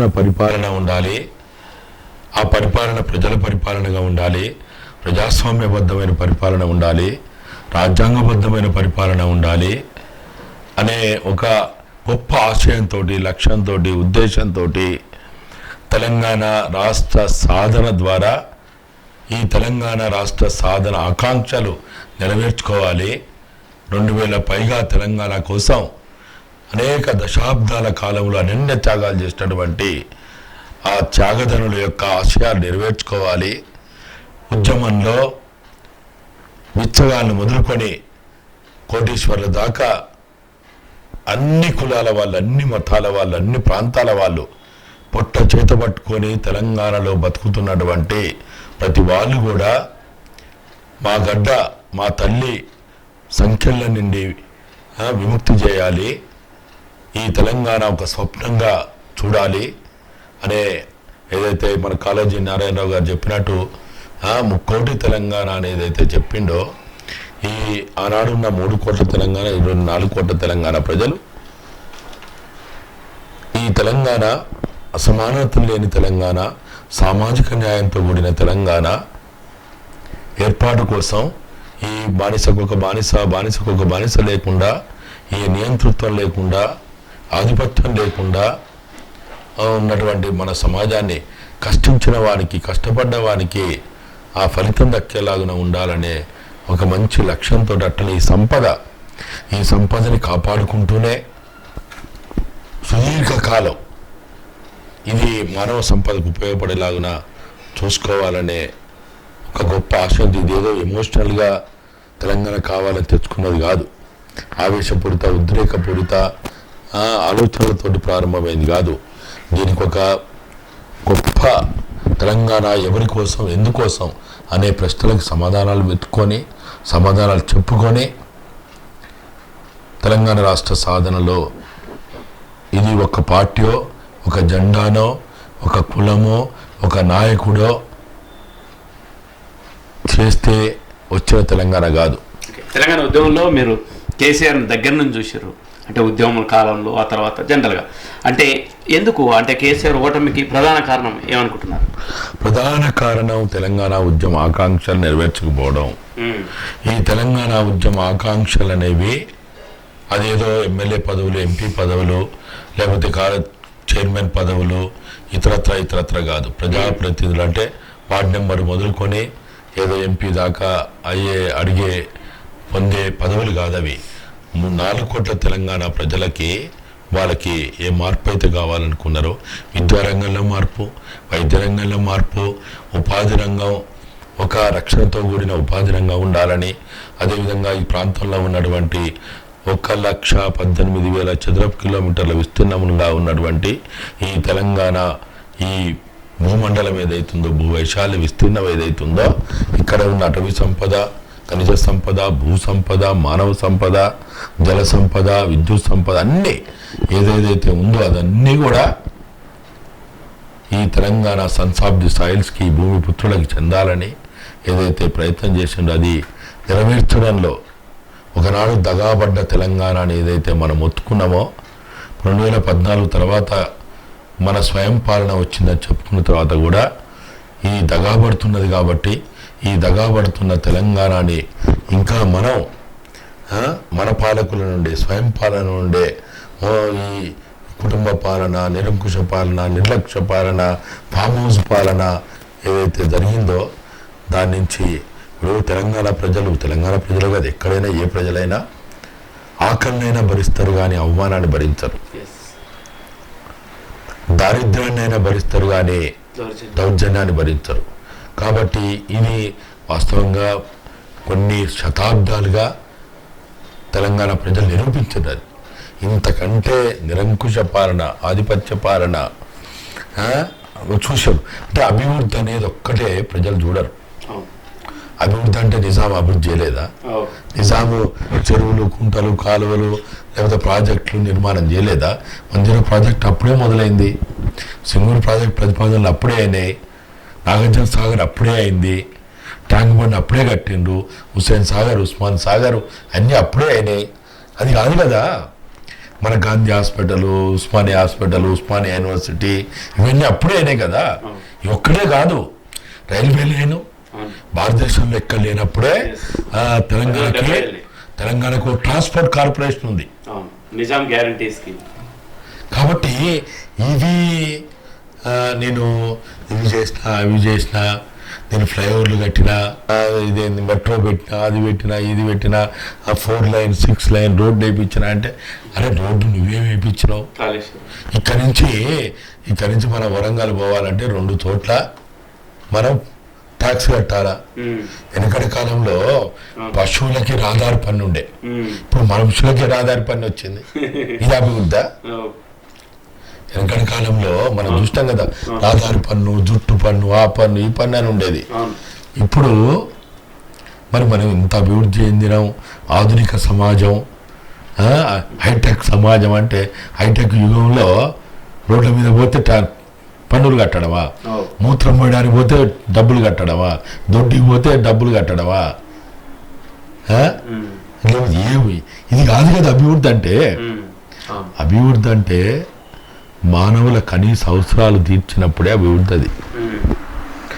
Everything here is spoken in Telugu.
పరిపాలన ఉండాలి. ఆ పరిపాలన ప్రజల పరిపాలనగా ఉండాలి. ప్రజాస్వామ్యబద్ధమైన పరిపాలన ఉండాలి. రాజ్యాంగబద్ధమైన పరిపాలన ఉండాలి అనే ఒక గొప్ప ఆశయంతో లక్ష్యంతో ఉద్దేశంతో తెలంగాణ రాష్ట్ర సాధన ద్వారా ఈ తెలంగాణ రాష్ట్ర సాధన ఆకాంక్షలు నెరవేర్చుకోవాలి. రెండు వేల పైగా తెలంగాణ కోసం అనేక దశాబ్దాల కాలంలో అనన్య త్యాగాలు చేసినటువంటి ఆ త్యాగధనుల యొక్క ఆశయాలు నెరవేర్చుకోవాలి. ఉద్యమంలో విచ్చగాలను మొదలుకొని కోటీశ్వర్ల దాకా అన్ని కులాల వాళ్ళు అన్ని మతాల వాళ్ళు అన్ని ప్రాంతాల వాళ్ళు పొట్ట చేత పట్టుకొని తెలంగాణలో బతుకుతున్నటువంటి ప్రతి వాళ్ళు కూడా మా గడ్డ మా తల్లి సంఖ్యల నుండి విముక్తి చేయాలి. ఈ తెలంగాణ ఒక స్వప్నంగా చూడాలి అనే ఏదైతే మన కాళోజీ నారాయణరావు గారు చెప్పినట్టు ముక్కోటి తెలంగాణ అనేది అయితే చెప్పిండో ఈ ఆనాడున్న మూడు కోట్ల తెలంగాణ ఈరోజు నాలుగు కోట్ల తెలంగాణ ప్రజలు ఈ తెలంగాణ అసమానత లేని తెలంగాణ సామాజిక న్యాయంతో కూడిన తెలంగాణ ఏర్పాటు కోసం ఈ బానిసకు ఒక బానిస బానిసకు ఒక బానిస లేకుండా ఈ నియంతృత్వం లేకుండా ఆధిపత్యం లేకుండా ఉన్నటువంటి మన సమాజాన్ని కష్టించిన వానికి కష్టపడ్డ వానికి ఆ ఫలితం దక్కేలాగా ఉండాలనే ఒక మంచి లక్ష్యంతో అట్టని ఈ సంపద ఈ సంపదని కాపాడుకుంటూనే సుదీర్ఘకాలం ఇది మానవ సంపదకు ఉపయోగపడేలాగున చూసుకోవాలనే ఒక గొప్ప ఆశయం ఇదేదో ఎమోషనల్గా తెలంగాణ కావాలని తెచ్చుకున్నది కాదు. ఆవేశపూరిత ఉద్రేకపూరిత ఆలోచనలతోటి ప్రారంభమైంది కాదు. దీనికి ఒక గొప్ప తెలంగాణ ఎవరి కోసం ఎందుకోసం అనే ప్రశ్నలకు సమాధానాలు వెతుక్కొని సమాధానాలు చెప్పుకొని తెలంగాణ రాష్ట్ర సాధనలో ఇది ఒక పార్టీయో ఒక జెండానో ఒక కులమో ఒక నాయకుడో చేస్తే వచ్చిన తెలంగాణ కాదు. తెలంగాణ ఉద్యమంలో మీరు కేసీఆర్ దగ్గర నుంచి చూసారు అంటే ఉద్యమం కాలంలో ఆ తర్వాత జనరల్గా. అంటే ఎందుకు? అంటే కేసీఆర్ ఓటమికి ప్రధాన కారణం ఏమనుకుంటున్నారు? ప్రధాన కారణం తెలంగాణ ఉద్యమ ఆకాంక్షలు నెరవేర్చకపోవడం. ఈ తెలంగాణ ఉద్యమ ఆకాంక్షలు అనేవి అదేదో ఎమ్మెల్యే పదవులు ఎంపీ పదవులు లేకపోతే కాల చైర్మన్ పదవులు ఇతరత్ర ఇతరత్ర కాదు. ప్రజాప్రతినిధులు అంటే వార్డు నెంబర్ మొదలుకొని ఏదో ఎంపీ దాకా అయ్యే అడిగే పొందే పదవులు కాదు అవి నాలుగు కోట్ల తెలంగాణ ప్రజలకి వాళ్ళకి ఏ మార్పు అయితే కావాలనుకున్నారో విద్యారంగంలో మార్పు వైద్య రంగంలో మార్పు ఉపాధి రంగం ఒక రక్షణతో కూడిన ఉపాధి రంగం ఉండాలని అదేవిధంగా ఈ ప్రాంతంలో ఉన్నటువంటి ఒక లక్ష పద్దెనిమిది వేల చదరపు కిలోమీటర్ల విస్తీర్ణంగా ఉన్నటువంటి ఈ తెలంగాణ ఈ భూమండలం ఏదైతుందో భూ వైశాల్య విస్తీర్ణం ఏదైతుందో ఇక్కడ ఉన్న అటవీ సంపద ఖనిజ సంపద భూ సంపద మానవ సంపద జల సంపద విద్యుత్ సంపద అన్నీ ఏదేదైతే ఉందో అదన్నీ కూడా ఈ తెలంగాణ సన్స్ ఆఫ్ ది సాయిల్స్కి భూమి పుత్రులకు చెందాలని ఏదైతే ప్రయత్నం చేసిండో అది నెరవేర్చడంలో ఒకనాడు దగాబడ్డ తెలంగాణ అని ఏదైతే మనం ఒత్తుకున్నామో రెండు వేల పద్నాలుగు తర్వాత మన స్వయం పాలన వచ్చిందని చెప్పుకున్న తర్వాత కూడా ఈ దగాబడుతున్నది కాబట్టి ఈ దగాబడుతున్న తెలంగాణని ఇంకా మనం మన పాలకుల నుండి స్వయం పాలన నుండే ఈ కుటుంబ పాలన నిరంకుశ పాలన నిర్లక్ష్య పాలన ఫామ్ హౌస్ పాలన ఏదైతే జరిగిందో దాని నుంచి ఇప్పుడు తెలంగాణ ప్రజలు తెలంగాణ ప్రజలు కాదు ఎక్కడైనా ఏ ప్రజలైనా ఆకలినైనా భరిస్తారు కానీ అవమానాన్ని భరించరు. దారిద్ర్యాన్నైనా భరిస్తారు కానీ దౌర్జన్యాన్ని భరించరు. కాబట్టి ఇది వాస్తవంగా కొన్ని శతాబ్దాలుగా తెలంగాణ ప్రజలు నిరూపించినది. ఇంతకంటే నిరంకుశ పాలన ఆధిపత్య పాలన చూశారు అంటే అభివృద్ధి అనేది ఒక్కటే ప్రజలు చూడరు. అభివృద్ధి అంటే నిజాం అభివృద్ధి చేయలేదా. నిజాము చెరువులు కుంటలు కాలువలు లేకపోతే ప్రాజెక్టులు నిర్మాణం చేయలేదా? మందిర ప్రాజెక్ట్ అప్పుడే మొదలైంది. సింగూరు ప్రాజెక్ట్ ప్రతిపాదనలు అప్పుడే అయినాయి. నాగార్జున సాగర్ అప్పుడే అయింది. ట్యాంక్ బండ్ అప్పుడే కట్టిండ్రు. హుస్సేన్ సాగర్ ఉస్మాన్ సాగర్ అన్నీ అప్పుడే అయినాయి. అది కాదు కదా. మన Gandhi hospital Osmania hospital Osmania university ఇవన్నీ అప్పుడే అయినాయి కదా. ఒక్కడే కాదు. రైల్వే లైను భారతదేశంలో ఎక్కడ లేనప్పుడే తెలంగాణకి. తెలంగాణకు ట్రాన్స్పోర్ట్ కార్పొరేషన్ ఉంది. Nizam guarantee scheme. కాబట్టి ఆ, నేను ఇవి చేసిన అవి చేసిన నేను ఫ్లైఓవర్లు కట్టిన ఇదేంది మెట్రో పెట్టిన అది పెట్టిన ఇది పెట్టిన ఆ four line six line road వేయించిన అంటే అరే రోడ్డు నువ్వే వేయించినావు ఇక్కడి నుంచి ఇక్కడి నుంచి మన వరంగల్ పోవాలంటే రెండు చోట్ల మనం ట్యాక్స్ కట్టాలా. వెనకటి కాలంలో పశువులకి రాదారి పన్ను ఉండే. ఇప్పుడు మనుషులకి రాదారి పన్ను వచ్చింది. ఇది అభివృద్ధా? వెనకటి కాలంలో మనం చూస్తాం కదా రాదారి పన్ను జుట్టు పన్ను ఆ పన్ను ఈ పన్ను అని ఉండేది. ఇప్పుడు మరి మనం ఇంత అభివృద్ధి చెందినాం ఆధునిక సమాజం హైటెక్ సమాజం అంటే హైటెక్ యుగంలో రోడ్ల మీద పోతే టా- పన్నులు కట్టడమా? మూత్రం పోయడానికి పోతే డబ్బులు కట్టడమా? దొడ్డికి పోతే డబ్బులు కట్టడమా? ఏమి? ఇది కాదు కదా అభివృద్ధి అంటే. అభివృద్ధి అంటే మానవుల కనీస అవసరాలు తీర్చినప్పుడే అభివృద్ధి